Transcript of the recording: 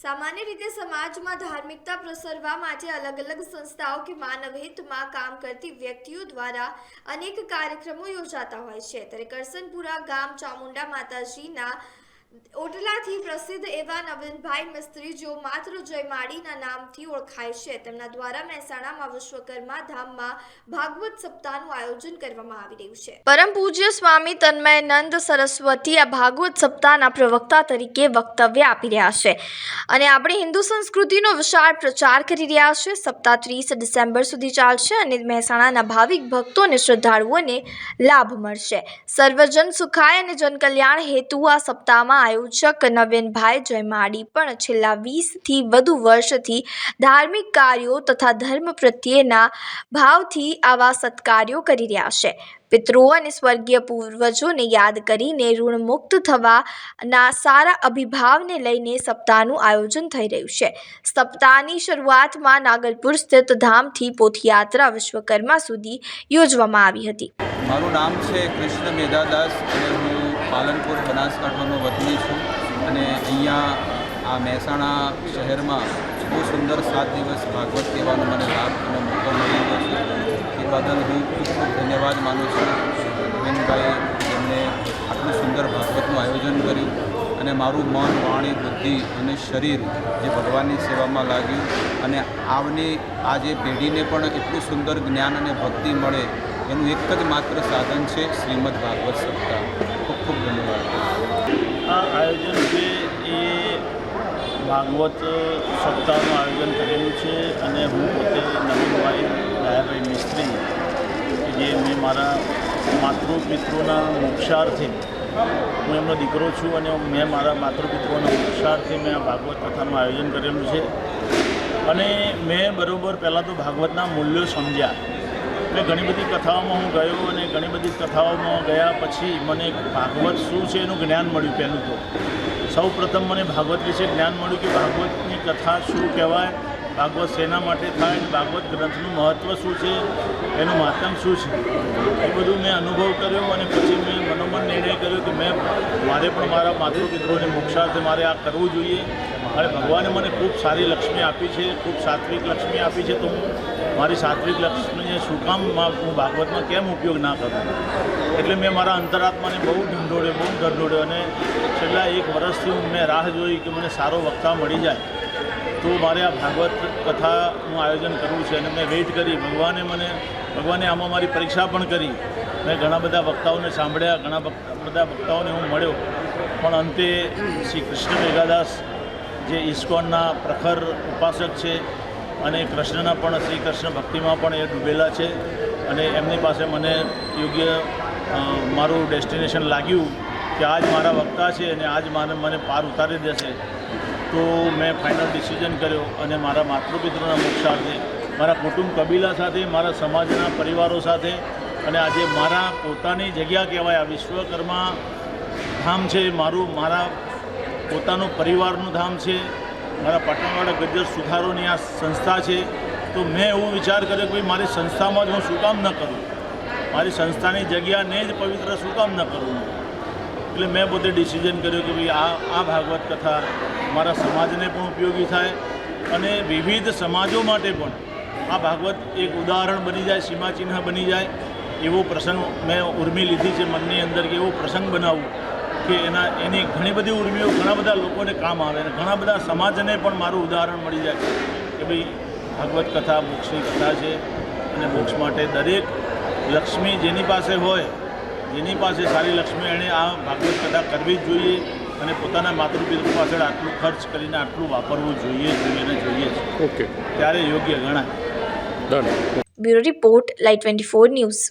સામાન્ય રીતે સમાજમાં ધાર્મિકતા પ્રસરવા માટે અલગ અલગ સંસ્થાઓ કે માનવ હિતમાં કામ કરતી વ્યક્તિઓ દ્વારા અનેક કાર્યક્રમો યોજાતા હોય છે. ત્યારે કરસનપુરા ગામ ચામુંડા માતાજીના ઓટલાથી પ્રસિદ્ધ એવા નવીનભાઈ મિસ્ત્રી જેઓ માત્ર જયમાળીના નામથી ઓળખાય છે, તેમના દ્વારા મહેસાણામાં વિશ્વકર્મા ધામમાં ભાગવત સપ્તાહનું આયોજન કરવામાં આવી રહ્યું છે. પરમ પૂજ્ય સ્વામી તન્મયાનંદ સરસ્વતી આ ભાગવત સપ્તાહના પ્રવક્તા તરીકે વક્તવ્ય આપી રહ્યા છે અને આપણે હિન્દુ સંસ્કૃતિનો વિશાળ પ્રચાર કરી રહ્યા છે. સપ્તાહ ત્રીસ ડિસેમ્બર સુધી ચાલશે અને મહેસાણાના ભાવિક ભક્તો અને શ્રદ્ધાળુઓને લાભ મળશે. સર્વજન સુખાય અને જનકલ્યાણ હેતુ આ સપ્તાહમાં આયોજક નવીનભાઈ જયમાડી પણ છેલ્લા વીસથી વધુ વર્ષથી ધાર્મિક કાર્યો તથા ધર્મ પ્રત્યેના ભાવથી આવા સત્કાર્યો કરી રહ્યા છે. પિતૃઓ અને સ્વર્ગીય પૂર્વજોને યાદ કરીને ઋણમુક્ત થવાના સારા અભિભાવને લઈને સપ્તાહનું આયોજન થઈ રહ્યું છે. સપ્તાહની શરૂઆતમાં નાગલપુર સ્થિત ધામથી પોથયાત્રા વિશ્વકર્મા સુધી યોજવામાં આવી હતી. મારું નામ છે કૃષ્ણ મેધાદાસ અને હું પાલનપુર બનાસકાંઠાનો વતની છું અને અહીંયા, આ મહેસાણા શહેરમાં બહુ સુંદર સાત દિવસ ભાગવત કહેવાનો મને લાભ અને મોકો મળી ગયો છે. એ બદલ હું ખૂબ ખૂબ ધન્યવાદ માનું છું. ગોવિંદભાઈ જેમણે આટલું સુંદર ભાગવતનું આયોજન કર્યું અને મારું મન, વાણી, બુદ્ધિ અને શરીર જે ભગવાનની સેવામાં લાગ્યું અને આવની આ જે પેઢીને પણ એટલું સુંદર જ્ઞાન અને ભક્તિ મળે એનું એક જ માત્ર સાધન છે શ્રીમદ ભાગવત સપ્તાહ ખૂબ ખૂબ ધન્યવાદ આ આયોજન છે એ ભાગવત સપ્તાહનું આયોજન કરેલું છે અને હું પોતે નવીનભાઈ દયાભાઈ મિસ્ત્રી જે મેં મારા માતૃપિતૃના મોક્ષાર્થે, હું એમનો દીકરો છું અને મેં મારા માતૃપિતૃઓના મોક્ષાર્થે મેં આ ભાગવત કથાનું આયોજન કરેલું છે. અને મેં બરાબર પહેલાં તો ભાગવતના મૂલ્યો સમજ્યા. મેં ઘણી બધી કથાઓમાં હું ગયો અને ઘણી બધી કથાઓમાં ગયા પછી મને ભાગવત શું છે એનું જ્ઞાન મળ્યું પહેલું તો. સૌ પ્રથમ મને ભાગવત વિશે જ્ઞાન મળ્યું કે ભાગવતની કથા શું કહેવાય, ભાગવત શેના માટે થાય અને ભાગવત ગ્રંથનું મહત્ત્વ શું છે, એનું માતમ શું છે. એ બધું મેં અનુભવ કર્યો અને પછી મેં મનોમન નિર્ણય કર્યો કે મેં, મારે પણ મારા માતૃપિત્રોને મોક્ષાર્થે મારે આ કરવું જોઈએ. અને ભગવાને મને ખૂબ સારી લક્ષ્મી આપી છે, ખૂબ સાત્વિક લક્ષ્મી આપી છે, તો હું મારી સાત્વિક લક્ષ્મીને શું કામ હું ભાગવતમાં કેમ ઉપયોગ ના કરું? એટલે મેં મારા અંતરાત્માને બહુ ઢંઢોળ્યો બહુ ઢંઢોળ્યો અને છેલ્લા એક વર્ષથી મેં રાહ જોઈ કે મને સારો વક્તા મળી જાય. તો મારે આ ભાગવત કથાનું આયોજન કરવું છે અને મેં વેઇટ કરી. ભગવાને મને, ભગવાને આમાં મારી પરીક્ષા પણ કરી. મેં ઘણા બધા વક્તાઓને સાંભળ્યા, ઘણા બધા વક્તાઓને હું મળ્યો. પણ અંતે શ્રી કૃષ્ણ મેઘાદાસ જે ઇસ્કોનના પ્રખર ઉપાસક છે અને કૃષ્ણના પણ શ્રી કૃષ્ણ ભક્તિમાં પણ એ ડૂબેલા છે અને એમની પાસે મને યોગ્ય મારું ડેસ્ટિનેશન લાગ્યું કે આજ મારા વક્તા છે અને આજ મારે મને પાર ઉતારી દેશે. તો મેં ફાઇનલ ડિસિઝન કર્યો અને મારા માતૃપિત્રોના મોક્ષાર્થે, મારા કુટુંબ કબીલા સાથે, મારા સમાજના પરિવારો સાથે અને આજે મારા પોતાની જગ્યા કહેવાય, આ વિશ્વકર્મા ધામ છે, મારું, મારા પોતાનું પરિવારનું ધામ છે, મારા પાટણવાડા ગજ્જર સુધારોની આ સંસ્થા છે, તો મેં એવો વિચાર કર્યો કે ભાઈ મારી સંસ્થામાં જ હું શું કામ ન કરું? મારી સંસ્થાની જગ્યાને જ પવિત્ર શું કામ ન કરું? એટલે મેં પોતે ડિસિઝન કર્યું કે ભાઈ આ આ ભાગવત કથા મારા સમાજને પણ ઉપયોગી થાય અને વિવિધ સમાજો માટે પણ આ ભાગવત એક ઉદાહરણ બની જાય, સીમાચિહ્ન બની જાય એવો પ્રસંગ મેં ઉર્મી લીધી છે મનની અંદર કે એવો પ્રસંગ બનાવું કે એના એની ઘણી બધી ઉર્મીઓ ઘણા બધા લોકોને કામ આવે અને ઘણા બધા સમાજને પણ મારું ઉદાહરણ મળી જાય કે ભાઈ ભાગવત કથા મોક્ષની કથા છે અને મોક્ષ માટે દરેક લક્ષ્મી જેની પાસે હોય જેની પાસે સારી લક્ષ્મી એણે આ ભાગવત કથા કરવી જ જોઈએ અને પોતાના માતૃપિતૃ પાછળ આટલું ખર્ચ કરીને આટલું વાપરવું જોઈએ જોઈએ ને જોઈએ જ. ઓકે. ત્યારે યોગ્ય ગણાય. Done bureau report light twenty four news.